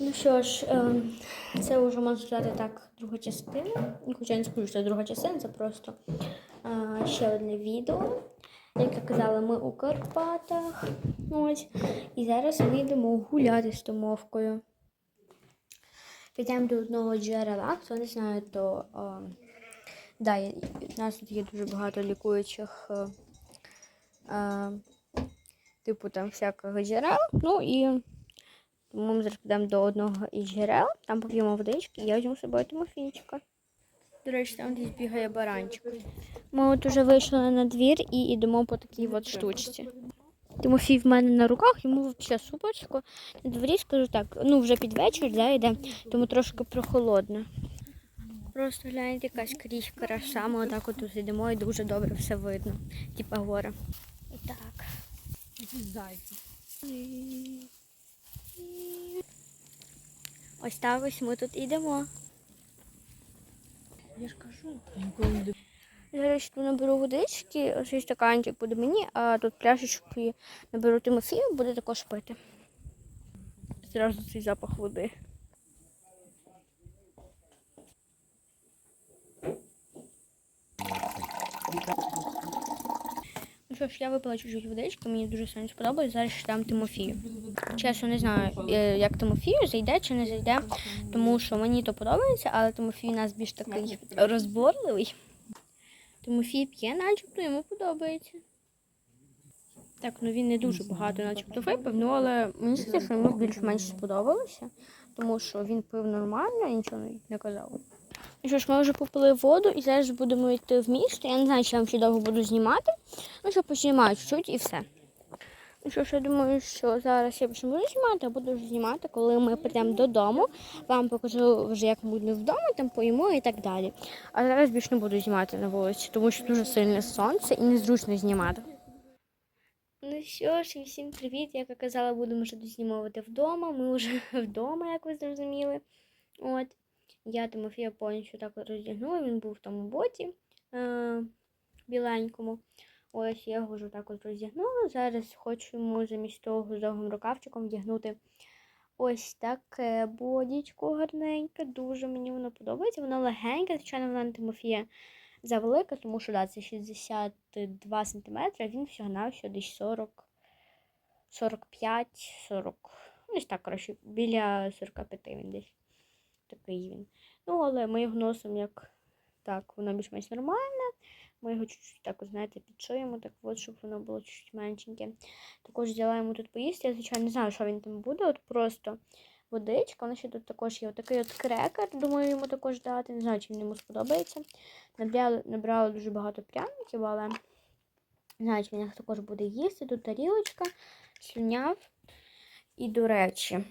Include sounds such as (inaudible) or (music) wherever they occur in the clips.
Ну що ж, ем, це вже можна сказати так, друга частина. Хоча я не скажу, що це друга частина, це просто е, ще одне відео. Як я казала, ми у Карпатах. Ось. І зараз ми йдемо гуляти з Томовкою. Підемо до одного джерела. Хто не знає, то е, да, у нас тут є дуже багато лікуючих. Е, е, типу там всякого джерел. Ну і тому ми зараз підемо до одного із джерел, там поп'ємо водички, і я візьму з собою Тимофійчика. До речі, там десь бігає баранчик. Ми от уже вийшли на двір і йдемо по такій от штучці. Тимофій в мене на руках, йому взагалі супочку. На дворі скажу так, ну вже під вечір да, йде, тому трошки прохолодно. Просто гляньте, якась крізь краса, ми отак от тут йдемо і дуже добре все видно. Типа гора. І так. Зайці. Ось так ось ми тут йдемо. Я ж кажу, ніколи не Зараз тут наберу водички, ось стаканчик буде мені, а тут пляшечки наберу Тимофію, буде також пити. Зразу цей запах води. Ну що я випила чуть-чуть мені дуже сильно сподобалось. Зараз дам Тимофію. Чесно, не знаю, е, як Тимофію зайде чи не зайде, тому що мені то подобається, але Тимофій у нас більш такий розборливий. Тимофій п'є, начебто йому подобається. Так, ну він не дуже багато, начебто випив, ну але мені здається, що йому більш-менш сподобалося, тому що він пив нормально і нічого не казав. Ну що ж, ми вже попили воду і зараз будемо йти в місто. Я не знаю, чи я вам ще довго буду знімати. Ну що, познімаю чуть-чуть і все. Ну що ж, я думаю, що зараз я більше не буду знімати, а буду вже знімати, коли ми прийдемо додому. Вам покажу вже, як ми будемо вдома, там поїмо і так далі. А зараз більше не буду знімати на вулиці, тому що дуже сильне сонце і незручно знімати. Ну що ж, всім привіт. Як я казала, будемо вже дознімувати вдома. Ми вже (laughs) вдома, як ви зрозуміли. От. Я Тимофія повністю так роздягнула, він був в тому боті е- біленькому. Ось я його вже так от роздягнула. Зараз хочу йому замість того довгим рукавчиком вдягнути ось таке бодічко гарненьке. Дуже мені воно подобається. Воно легеньке, звичайно, вона не Тимофія завелика, тому що да, це 62 см, а він всього на всього десь 40, 45, 40. Ну, десь так, коротше, біля 45 він десь. Такий він. Ну, але ми його носимо як так, воно більш-менш нормальне. Ми його чуть-чуть так, знаєте, підшиємо, так от, щоб воно було чуть-чуть меншеньке. Також взяла йому тут поїсти. Я, звичайно, не знаю, що він там буде. От просто водичка. Воно ще тут також є такий от крекер. Думаю, йому також дати. Не знаю, чи він йому сподобається. Набрала, набрала дуже багато пряників, але не знаю, чи він також буде їсти. Тут тарілочка, слюняв. І, до речі,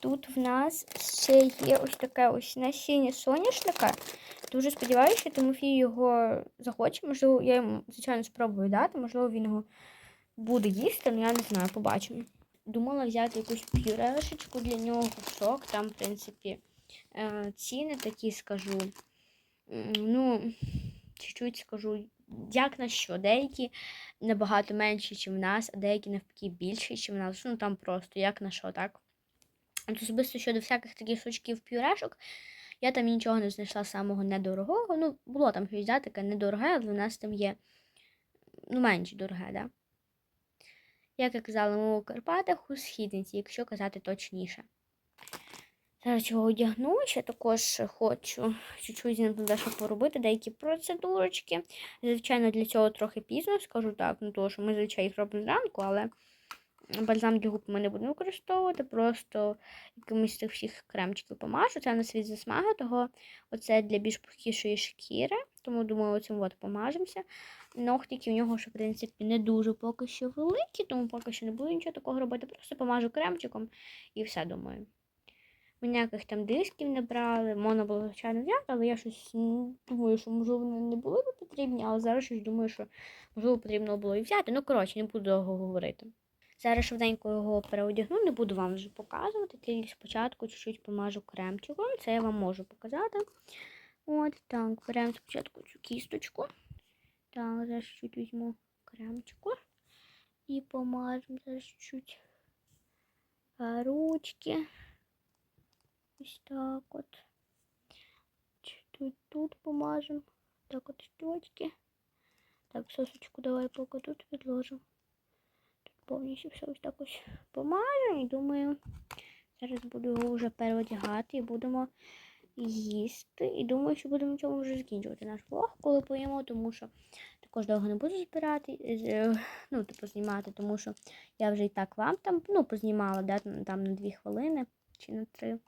тут в нас ще є ось таке ось насіння соняшника. Дуже сподіваюся, що Тимофій його захоче. Можливо, я йому, звичайно, спробую дати, можливо, він його буде їсти, але я не знаю, побачимо. Думала взяти якусь пюрешечку для нього, сок. Там, в принципі, е, ціни такі скажу. Ну, чуть-чуть скажу, як на що. Деякі набагато менші, ніж в нас, а деякі навпаки більші, ніж в нас. Ну там просто як на що, так? От особисто щодо всяких таких сучків пюрешок, я там нічого не знайшла самого недорогого. Ну, було там щось таке недороге, але в нас там є ну, менш дороге, да? Як я казала, ми у Карпатах у східниці, якщо казати точніше. Зараз його одягну, ще також хочу чуть-чуть ще поробити деякі процедурочки. Звичайно, для цього трохи пізно, скажу так, ну тому що ми зазвичай їх робимо зранку, але бальзам для губ ми не будемо використовувати, просто якимось з цих всіх кремчиків помажу. Це у нас від засмаги, того оце для більш пухкішої шкіри, тому думаю, оцим от помажемося. Ногтики в нього, що, в принципі, не дуже поки що великі, тому поки що не буду нічого такого робити. Просто помажу кремчиком і все думаю. Ми ніяких там дисків не брали, можна було, звичайно, взяти, але я щось думаю, що можливо вони не були б потрібні, але зараз щось думаю, що можливо потрібно було і взяти. Ну, коротше, не буду довго говорити. Зараз швиденько його переодягну, не буду вам вже показувати. Тільки спочатку чуть-чуть помажу кремчиком. Це я вам можу показати. От так, беремо спочатку цю кісточку. Так, зараз чуть візьму кремчику і помажемо зараз чуть ручки. Ось так от. Тут, тут помажемо. Так от щочки. Так, сосочку давай поки тут відложимо. Повністю все ось так ось помажемо і думаю, зараз буду його вже переодягати і будемо їсти. І думаю, що будемо цьому вже закінчувати наш влог, коли поїмо, тому що також довго не буду збирати, е, ну, типу, знімати, тому що я вже і так вам там ну, познімала, да, там на 2 хвилини чи на 3.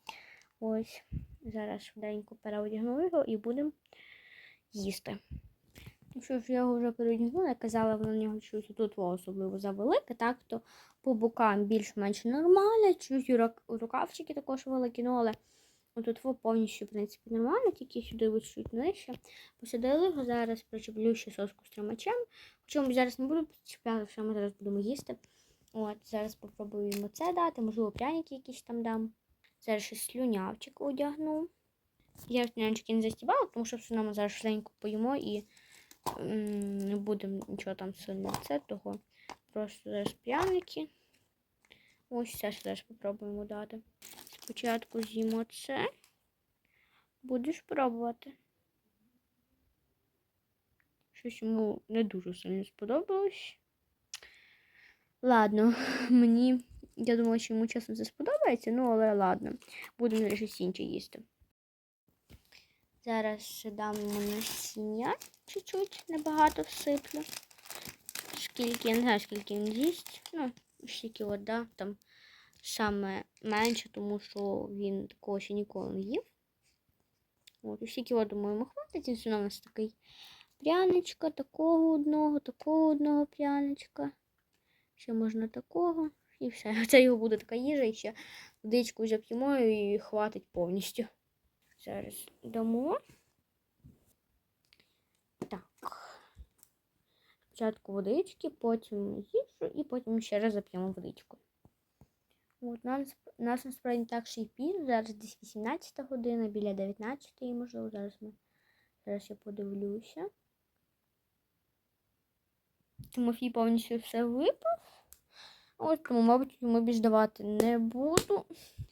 Ось. Зараз швиденько переодягну його і будемо їсти. Ну що ж, я його вже переодягнула, я казала, в нього щось тут особливо завелике, так то по бокам більш-менш нормально, чуть рукавчики також великі, ну але отут повністю, в принципі, нормально, тільки сюди ось чуть нижче. Посадили його, зараз причеплю ще соску з тримачем. Хоча зараз не буду причепляти, що ми зараз будемо їсти. От, зараз попробуємо це дати, можливо, пряники якісь там дам. Зараз ще слюнявчик одягну. Я слюнявчики не застібала, тому що все ми зараз швиденько поїмо і не будемо нічого там сильно це, того просто зараз пряники. Ось це ще зараз попробуємо дати. Спочатку з'їмо це. Будеш пробувати. Щось йому не дуже сильно сподобалось. Ладно, (laughs) мені. Я думала, що йому чесно це сподобається, ну але ладно. Будемо щось інше їсти. Зараз ще дам насіння чуть-чуть, небагато всиплю. Скільки, я не знаю, скільки він з'їсть. Ну, скільки от, да, там саме менше, тому що він такого ще ніколи не їв. От, скільки от, думаю, йому хватить, він все у нас такий пряничка, такого одного, такого одного пряничка. Ще можна такого. І все. (laughs) Це його буде така їжа, і ще водичку зап'ємо і хватить повністю. Зараз дамо. Так. Спочатку водички, потім їжу і потім ще раз зап'ємо водичку. От, нас, нас насправді так ще й пізно. Зараз десь 18 година, біля 19 можливо. Зараз ми зараз я подивлюся. Тимофій повністю все випив. Ось тому, мабуть, йому більш давати не буду.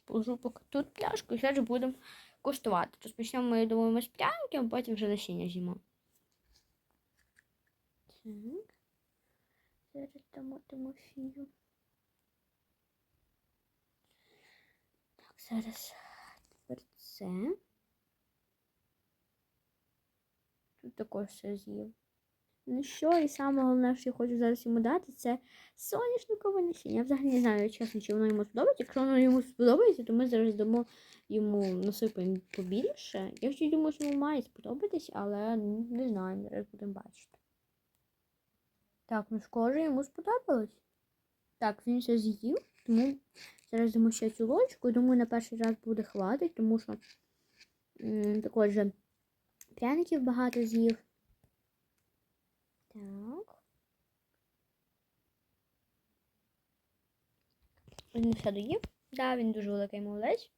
Положу поки тут пляшку і зараз будемо куштувати. Розпочнемо, ми думаємо, з пряників, а потім вже насіння з'їмо. Так. Зараз дамо Тимофію. Так, зараз тепер це. Тут також все з'їв. Ну що, і саме головне, що я хочу зараз йому дати, це соняшникове насіння. Я взагалі не знаю, чесно, чи воно йому сподобається. Якщо воно йому сподобається, то ми зараз дамо йому насипаємо побільше. Я ще думаю, що йому має сподобатись, але не знаю, зараз будемо бачити. Так, ну схоже, йому сподобалось. Так, він все з'їв, тому зараз дамо ще цю ложку. Думаю, на перший раз буде хватить, тому що м, також пряників багато з'їв. Так. Він все доїв. Да, він дуже великий молодець.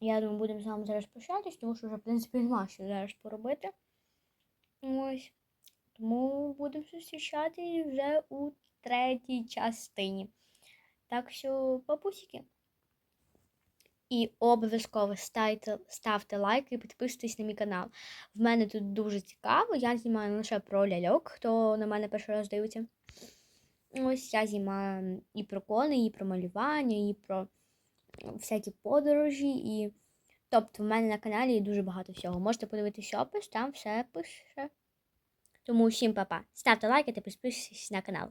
Я думаю, будемо з вами зараз прощатись, тому що вже, в принципі, нема що зараз поробити. Ось. Тому будемо зустрічати вже у третій частині. Так що, папусики. І обов'язково ставте, ставте лайк і підписуйтесь на мій канал. В мене тут дуже цікаво. Я знімаю лише про ляльок, хто на мене перший раз дивиться. Ось я знімаю і про кони, і про малювання, і про всякі подорожі. І... Тобто в мене на каналі дуже багато всього. Можете подивитися опис, там все пише. Тому всім па-па. Ставте лайки та підписуйтесь на канал.